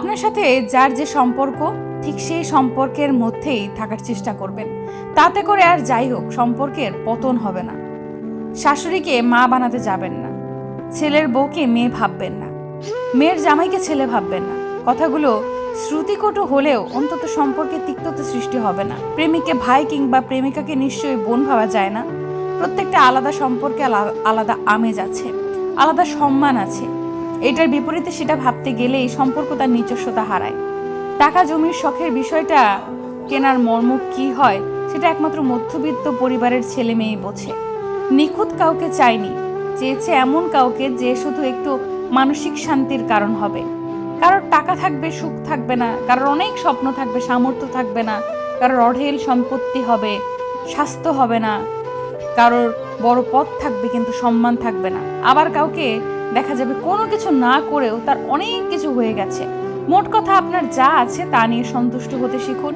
আপনার সাথে যার যে সম্পর্ক, ঠিক সেই সম্পর্কের মধ্যেই থাকার চেষ্টা করবেন। তাতে করে আর যাই হোক, সম্পর্কের পতন হবে না। শাশুড়িকে মা বানাতে যাবেন না। ছেলের বউকে মেয়ে ভাববেন না। মেয়ের জামাইকে ছেলে ভাববেন না। কথাগুলো শ্রুতিকটু হলেও অন্তত সম্পর্কে তিক্ততা সৃষ্টি হবে না। প্রেমিককে ভাই কিংবা প্রেমিকাকে নিশ্চয়ই বোন ভাবা যায় না। প্রত্যেকটা আলাদা সম্পর্কে আলাদা আমেজ আছে। আলাদা সম্মান আছে। এটার বিপরীতে সেটা ভাবতে গেলেই সম্পর্ক তার নিজস্বতা হারায়। টাকা, জমির শখের বিষয়টা কেনার মর্ম কি হয়, সেটা একমাত্র মধ্যবিত্ত পরিবারের ছেলে মেয়েই বোঝে। নিখুঁত কাউকে চাইনি চেয়েছে এমন কাউকে যে শুধু একটু মানসিক শান্তির কারণ হবে। কারোর টাকা থাকবে, সুখ থাকবে না, কারোর অনেক স্বপ্ন থাকবে, সামর্থ্য থাকবে না, কারোর অঢেল সম্পত্তি হবে, স্বাস্থ্য হবে না, কারোর বড় পথ থাকবে কিন্তু সম্মান থাকবে না। আবার কাউকে দেখা যাবে কোনো কিছু না করেও তার অনেক কিছু হয়ে গেছে। মোট কথা আপনার যা আছে তা নিয়ে সন্তুষ্ট হতে শিখুন।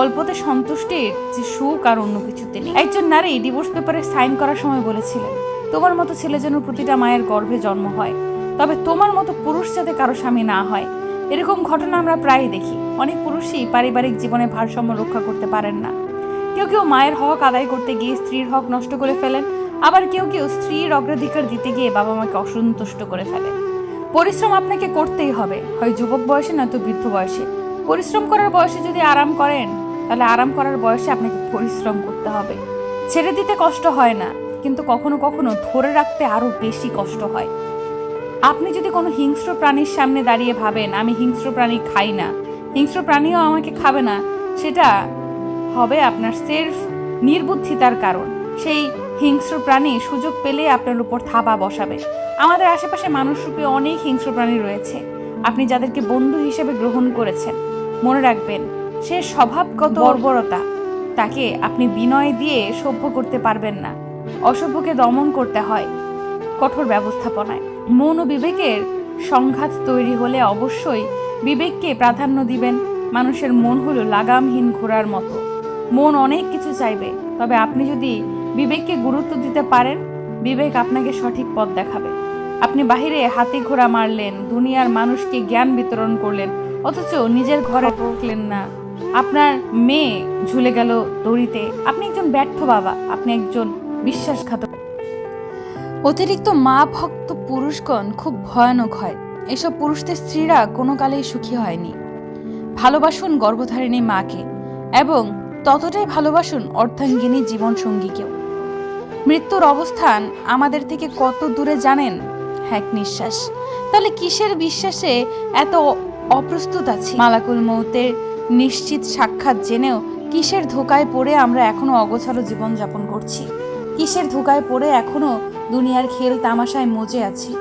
অল্পতে সন্তুষ্টির যে সুখ আর অন্য কিছুতে নেই। একজন নারী ডিভোর্স পেপারে সাইন করার সময় বলেছিলেন, তোমার মতো ছেলে যেন প্রতিটা মায়ের গর্ভে জন্ম হয়, তবে তোমার মতো পুরুষ যাতে কারও স্বামী না হয়। এরকম ঘটনা আমরা প্রায়ই দেখি। অনেক পুরুষই পারিবারিক জীবনে ভারসাম্য রক্ষা করতে পারেন না। কেউ কেউ মায়ের হক আদায় করতে গিয়ে স্ত্রীর হক নষ্ট করে ফেলেন আবার কেউ কেউ স্ত্রীর অগ্রাধিকার দিতে গিয়ে বাবা মাকে অসন্তুষ্ট করে ফেলে। পরিশ্রম আপনাকে করতেই হবে। হয় যুবক বয়সে নয়তো বৃদ্ধ বয়সে। পরিশ্রম করার বয়সে যদি আরাম করেন, তাহলে আরাম করার বয়সে আপনাকে পরিশ্রম করতে হবে। ছেড়ে দিতে কষ্ট হয় না, কিন্তু কখনো কখনো ধরে রাখতে আরও বেশি কষ্ট হয়। আপনি যদি কোনো হিংস্র প্রাণীর সামনে দাঁড়িয়ে ভাবেন, আমি হিংস্র প্রাণী খাই না, হিংস্র প্রাণীও আমাকে খাবে না, সেটা হবে আপনার সেলফ নির্বুদ্ধিতার কারণ। সেই হিংস্র প্রাণী সুযোগ পেলে আপনার উপর থাবা বসাবে। আমাদের আশেপাশে মানুষরূপে অনেক হিংস্র প্রাণী রয়েছে। আপনি যাদেরকে বন্ধু হিসেবে গ্রহণ করেছেন, মনে রাখবেন, সে স্বভাবগত বর্বরতা, তাকে আপনি বিনয় দিয়ে সভ্য করতে পারবেন না। অসভ্যকে দমন করতে হয় কঠোর ব্যবস্থাপনায়। মন ও বিবেকের সংঘাত তৈরি হলে অবশ্যই বিবেককে প্রাধান্য দিবেন মানুষের মন হলো লাগামহীন ঘোড়ার মতো। মন অনেক কিছু চাইবে, তবে আপনি যদি বিবেককে গুরুত্ব দিতে পারেন, বিবেক আপনাকে সঠিক পথ দেখাবে। আপনি বাহিরে হাতি ঘোড়া মারলেন, দুনিয়ার মানুষকে জ্ঞান বিতরণ করলেন, অথচ নিজের ঘরে ঢুকলেন না। আপনার মেয়ে ঝুলে গেল দড়িতে। আপনি একজন ব্যর্থ বাবা, আপনি একজন বিশ্বাসঘাতক। অতিরিক্ত মা ভক্ত পুরুষগণ খুব ভয়ানক হয়। এসব পুরুষদের স্ত্রীরা কোনো কালেই সুখী হয়নি। ভালোবাসুন গর্ভধারিণী মাকে, এবং ততটাই ভালোবাসুন অর্ধাঙ্গিনী জীবনসঙ্গীকেও। মৃত্যুর অবস্থান আমাদের থেকে কত দূরে জানেন? এক নিঃশ্বাস। তাহলে কিসের বিশ্বাসে এত অপ্রস্তুত আছি? মালাকুল মৌতের নিশ্চিত সাক্ষাৎ জেনেও কিসের ধোকায় পড়ে আমরা এখনও অগোছালো জীবনযাপন করছি? কিসের ধোকায় পড়ে এখনও দুনিয়ার খেল তামাশায় মজে আছি?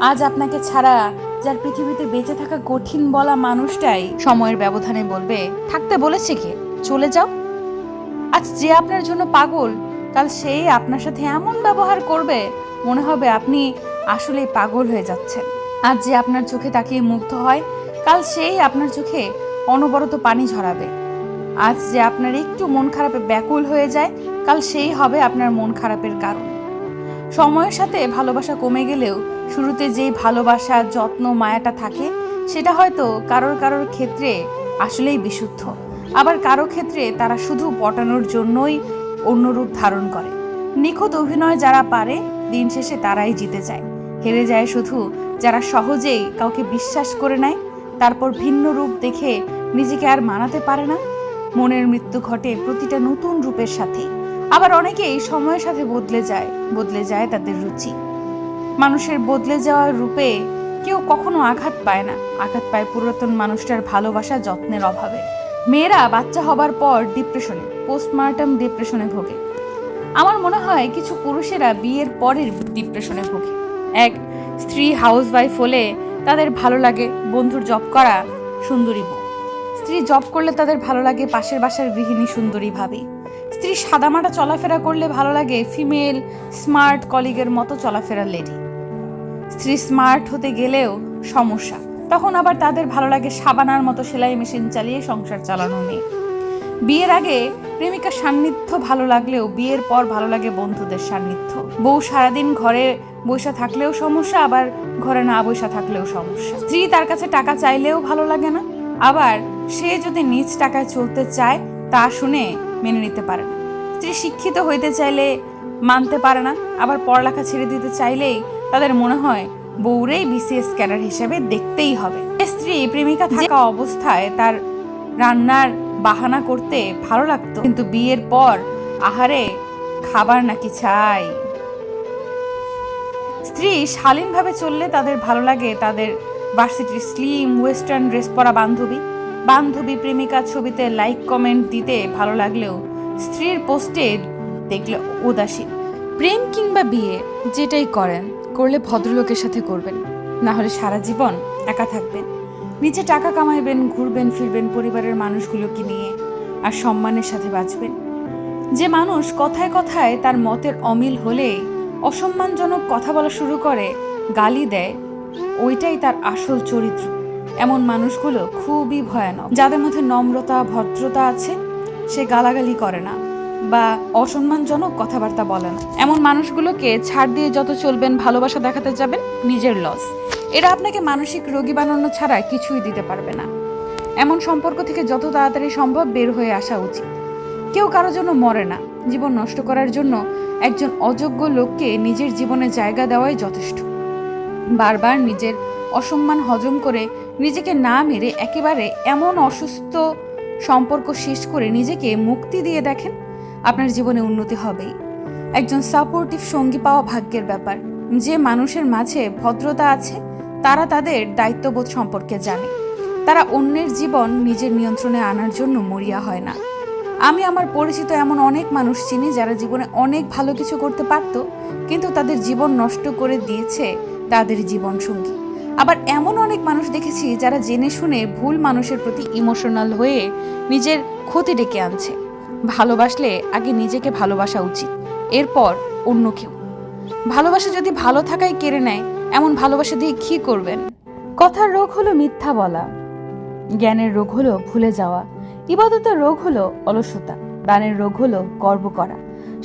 আজ আপনাকে ছাড়া যার পৃথিবীতে বেঁচে থাকা কঠিন বলা মানুষটাই সময়ের ব্যবধানে বলবে, থাকতে বলেছে কে? চলে যাও। আজ যে আপনার জন্য পাগল কাল সেই আপনার সাথে এমন ব্যবহার করবে, মনে হবে আপনি আসলেই পাগল হয়ে যাচ্ছেন। আজ যে আপনার চোখে তাকিয়ে মুগ্ধ হয়, কাল সেই আপনার চোখে অনবরত পানি ঝরাবে। আজ যে আপনার একটু মন খারাপে ব্যাকুল হয়ে যায়, কাল সেই হবে আপনার মন খারাপের কারণ। সময়ের সাথে ভালোবাসা কমে গেলেও শুরুতে যেই ভালোবাসা, যত্ন, মায়াটা থাকে, সেটা হয়তো কারোর কারোর ক্ষেত্রে আসলেই বিশুদ্ধ। আবার কারও ক্ষেত্রে তারা শুধু পটানোর জন্যই অন্য রূপ ধারণ করে। নিখুঁত অভিনয় যারা পারে, দিন শেষে তারাই জিতে যায়। হেরে যায় শুধু যারা সহজেই কাউকে বিশ্বাস করে নেয়, তারপর ভিন্ন রূপ দেখে নিজেকে আর মানাতে পারে না। মনের মৃত্যু ঘটে প্রতিটা নতুন রূপের সাথে। আবার অনেকেই সময়ের সাথে বদলে যায় বদলে যায় তাদের রুচি। মানুষের বদলে যাওয়ার রূপে কেউ কখনো আঘাত পায় না। আঘাত পায় পুরাতন মানুষটার ভালোবাসা যত্নের অভাবে। মেয়েরা বাচ্চা হবার পর ডিপ্রেশনে পোস্টমার্টাম ডিপ্রেশনে ভোগে। আমার মনে হয় কিছু পুরুষেরা বিয়ের পরের ডিপ্রেশনে ভোগে। এক, স্ত্রী হাউস ওয়াইফ হলে তাদের ভালো লাগে বন্ধুর জব করা সুন্দরী বউ। স্ত্রী জব করলে তাদের ভালো লাগে পাশের বাসার গৃহিণী সুন্দরী ভাবি। স্ত্রী সাদামাটা চলাফেরা করলে ভালো লাগে ফিমেল স্মার্ট কলিগের মতো চলাফেরা লেডি স্ত্রী স্মার্ট হতে গেলেও সমস্যা। তখন আবার তাদের ভালো লাগে সাবানার মতো সেলাই মেশিন চালিয়ে সংসার চালানো মেয়ে বিয়ের আগে প্রেমিকার সান্নিধ্য ভালো লাগলেও বিয়ের পর ভালো লাগে বন্ধুদের সান্নিধ্য। বউ সারাদিন ঘরে বসে থাকলেও সমস্যা, আবার ঘরে না বসে থাকলেও সমস্যা। স্ত্রী তার কাছে টাকা চাইলেও ভালো লাগে না। আবার সে যদি নিজ টাকায় চলতে চায়, তা শুনে মেনে নিতে পারে না। স্ত্রী শিক্ষিত হইতে চাইলে মানতে পারে না, আবার পড়ালেখা ছেড়ে দিতে চাইলেই তাদের মনে হয় বউরেই বিসিএস ক্যাডার হিসেবে দেখতেই হবে। স্ত্রী প্রেমিকা থাকা অবস্থায় তার রান্নার বাহানা করতে ভালো লাগতো। কিন্তু বিয়ের পর আহারে খাবার নাকি চাই। স্ত্রী শালীনভাবে চললে তাদের ভালো লাগে তাদের ভার্সিটির স্লিম ওয়েস্টার্ন ড্রেস পরা বান্ধবী। বান্ধবী প্রেমিকা ছবিতে লাইক কমেন্ট দিতে ভালো লাগলেও স্ত্রীর পোস্টে দেখলে উদাসীন। প্রেম কিংবা বিয়ে যেটাই করেন করলে ভদ্রলোকের সাথে করবেন। না হলে সারা জীবন একা থাকবেন। নিচে টাকা কামাইবেন, ঘুরবেন, ফিরবেন পরিবারের মানুষগুলোকে নিয়ে আর সম্মানের সাথে বাঁচবেন। যে মানুষ কথায় কথায় তার মতের অমিল হলে, অসম্মানজনক কথা বলা শুরু করে, গালি দেয়, ওইটাই তার আসল চরিত্র। এমন মানুষগুলো খুবই ভয়ানক। যাদের মধ্যে নম্রতা, ভদ্রতা আছে, সে গালাগালি করে না। বা অসম্মানজনক কথাবার্তা বলে না এমন মানুষগুলোকে ছাড় দিয়ে যত চলবেন, ভালোবাসা দেখাতে যাবেন, নিজের লস এরা আপনাকে মানসিক রোগী বানানো ছাড়া কিছুই দিতে পারবে না। এমন সম্পর্ক থেকে যত তাড়াতাড়ি সম্ভব বের হয়ে আসা উচিত। কেউ কারোর জন্য মরে না। জীবন নষ্ট করার জন্য একজন অযোগ্য লোককে নিজের জীবনে জায়গা দেওয়াই যথেষ্ট। বারবার নিজের অসম্মান হজম করে নিজেকে না মেরে একেবারে এমন অসুস্থ সম্পর্ক শেষ করে নিজেকে মুক্তি দিয়ে দেখেন আপনার জীবনে উন্নতি হবেই। একজন সাপোর্টিভ সঙ্গী পাওয়া ভাগ্যের ব্যাপার। যে মানুষের মাঝে ভদ্রতা আছে, তারা তাদের দায়িত্ববোধ সম্পর্কে জানে। তারা অন্যের জীবন নিজের নিয়ন্ত্রণে আনার জন্য মরিয়া হয় না। আমি আমার পরিচিত এমন অনেক মানুষ চিনি যারা জীবনে অনেক ভালো কিছু করতে পারত, কিন্তু তাদের জীবন নষ্ট করে দিয়েছে তাদের জীবন সঙ্গী। আবার এমন অনেক মানুষ দেখেছি যারা জেনে শুনে ভুল মানুষের প্রতি ইমোশনাল হয়ে নিজের ক্ষতি ডেকে আনছে। ভালোবাসলে আগে নিজেকে ভালোবাসা উচিত, এরপর অন্য কেউ। ভালোবাসা যদি ভালো থাকাই কেড়ে নেয়, এমন ভালোবাসা দিয়ে কি করবেন? কথার রোগ হলো মিথ্যা বলা, জ্ঞানের রোগ হলো ভুলে যাওয়া, ইবাদতের রোগ হলো অলসতা, দানের রোগ হলো গর্ব করা,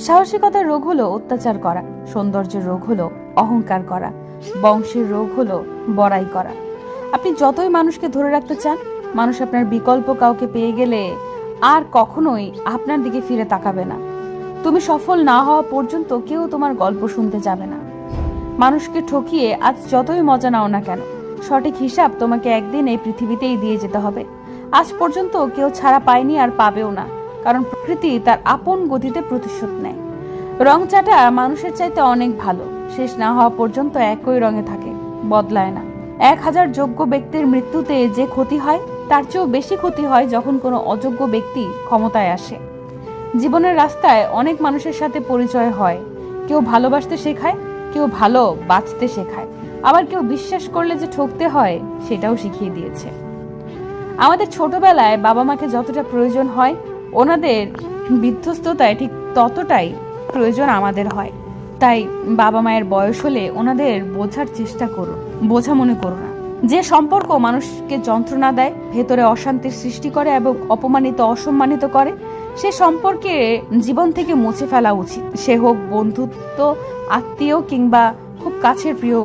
সাহসিকতার রোগ হলো অত্যাচার করা, সৌন্দর্যের রোগ হলো অহংকার করা, বংশের রোগ হলো বড়াই করা। আপনি যতই মানুষকে ধরে রাখতে চান, মানুষ আপনার বিকল্প কাউকে পেয়ে গেলে আর কখনোই আপনার দিকে ফিরে তাকাবে না। তুমি সফল না হওয়া পর্যন্ত কেউ তোমার গল্প শুনতে যাবে না। মানুষকে ঠকিয়ে আজ যতই মজা নাও না কেন, সঠিক হিসাব তোমাকে একদিন এই পৃথিবীতেই দিয়ে যেতে হবে। আজ পর্যন্ত কেউ ছাড়া পায়নি আর পাবেও না, কারণ প্রকৃতি তার আপন গতিতে প্রতিশোধ নেয়। রং চাটা মানুষের চাইতে অনেক ভালো, শেষ না হওয়া পর্যন্ত একই রঙে থাকে, বদলায় না। এক হাজার যোগ্য ব্যক্তির মৃত্যুতে যে ক্ষতি হয় তার চেয়েও বেশি ক্ষতি হয় যখন কোনো অযোগ্য ব্যক্তি ক্ষমতায় আসে। জীবনের রাস্তায় অনেক মানুষের সাথে পরিচয় হয়। কেউ ভালোবাসতে শেখায়, কেউ ভালো বাঁচতে শেখায়। আবার কেউ বিশ্বাস করলে যে ঠকতে হয়, সেটাও শিখিয়ে দিয়েছে। আমাদের ছোটবেলায় বাবা মাকে যতটা প্রয়োজন হয়, ওনাদের বিধ্বস্ততায় ঠিক ততটাই প্রয়োজন আমাদের হয়। তাই বাবা মায়ের বয়স হলে ওনাদের বোঝার চেষ্টা করো বোঝা মনে করো না যে সম্পর্ক মানুষকে যন্ত্রণা দেয়, ভেতরে অশান্তির সৃষ্টি করে এবং অপমানিত, অসম্মানিত করে, সে সম্পর্কে জীবন থেকে মুছে ফেলা উচিত। সে হোক বন্ধুত্ব, আত্মীয় কিংবা খুব কাছের প্রিয়